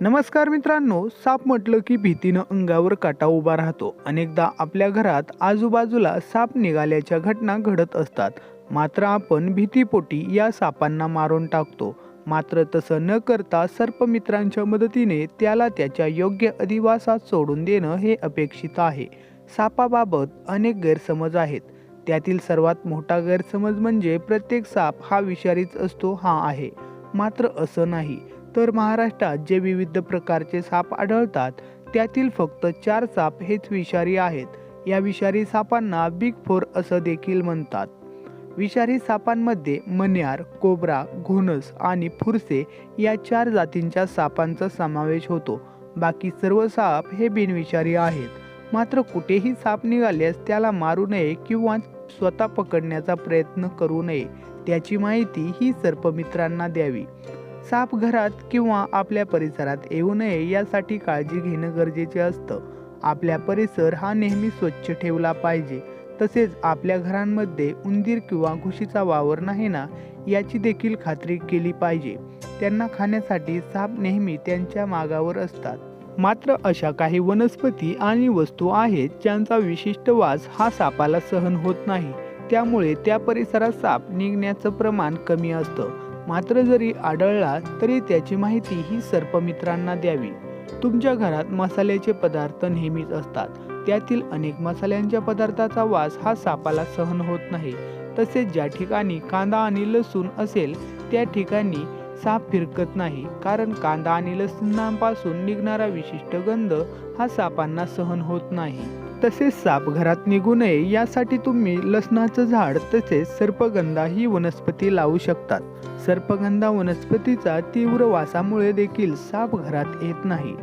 नमस्कार मित्रांनो साप म्हटलं की भीतीनं अंगावर काटा उभा राहतो. अनेकदा आपल्या घरात आजूबाजूला साप निघाल्याच्या घटना घडत असतात. मात्र आपण भीतीपोटी या सापांना मारून टाकतो. मात्र तसं न करता सर्पमित्रांच्या मदतीने त्याला त्याच्या योग्य अधिवासात सोडून देणं हे अपेक्षित आहे. सापाबाबत अनेक गैरसमज आहेत. त्यातील सर्वात मोठा गैरसमज म्हणजे प्रत्येक साप हा विषारीच असतो हा आहे. मात्र असं नाही. तर महाराष्ट्रात जे विविध प्रकारचे साप आढळतात त्यातील फक्त चार साप हेच विषारी आहेत. या विषारी सापांना बिग फोर असं देखील म्हणतात. विषारी सापांमध्ये मन्यार कोबरा घोणस आणि फुरसे या चार जातींच्या सापांचा समावेश होतो. बाकी सर्व साप हे बिनविषारी आहेत. मात्र कुठेही साप निघाल्यास त्याला मारू नये किंवा स्वतः पकडण्याचा प्रयत्न करू नये त्याची माहिती ही सर्पमित्रांना द्यावी. साप घरात किंवा आपल्या परिसरात येऊ नये यासाठी काळजी घेणं गरजेचे असतं. आपल्या परिसर हा नेहमी स्वच्छ ठेवला पाहिजे. तसेच आपल्या घरांमध्ये उंदीर किंवा घुशीचा वावर नाही ना याची देखील खात्री केली पाहिजे. त्यांना खाण्यासाठी साप नेहमी त्यांच्या मागावर असतात. मात्र अशा काही वनस्पती आणि वस्तू आहेत ज्यांचा विशिष्ट वास हा सापाला सहन होत नाही. त्यामुळे त्या परिसरात साप निघण्याचं प्रमाण कमी असतं. मात्र जरी आढळला तरी त्याची माहिती ही सर्पमित्रांना द्यावी. तुमच्या घरात मसाल्याचे पदार्थ नेहमीच असतात. त्यातील अनेक मसाल्यांच्या पदार्थाचा वास हा सापाला सहन होत नाही. तसेच ज्या ठिकाणी कांदा आणि लसूण असेल त्या ठिकाणी साप फिरकत नाही कारण कांदा आणि लसणांपासून निघणारा विशिष्ट गंध हा सापांना सहन होत नाही. तसेच साप घरात निघू नये यासाठी तुम्ही लसणाचं झाड तसेच सर्पगंधा ही वनस्पती लावू शकतात. सर्पगंधा वनस्पतीचा तीव्र वासामुळे देखील साप घरात येत नाही.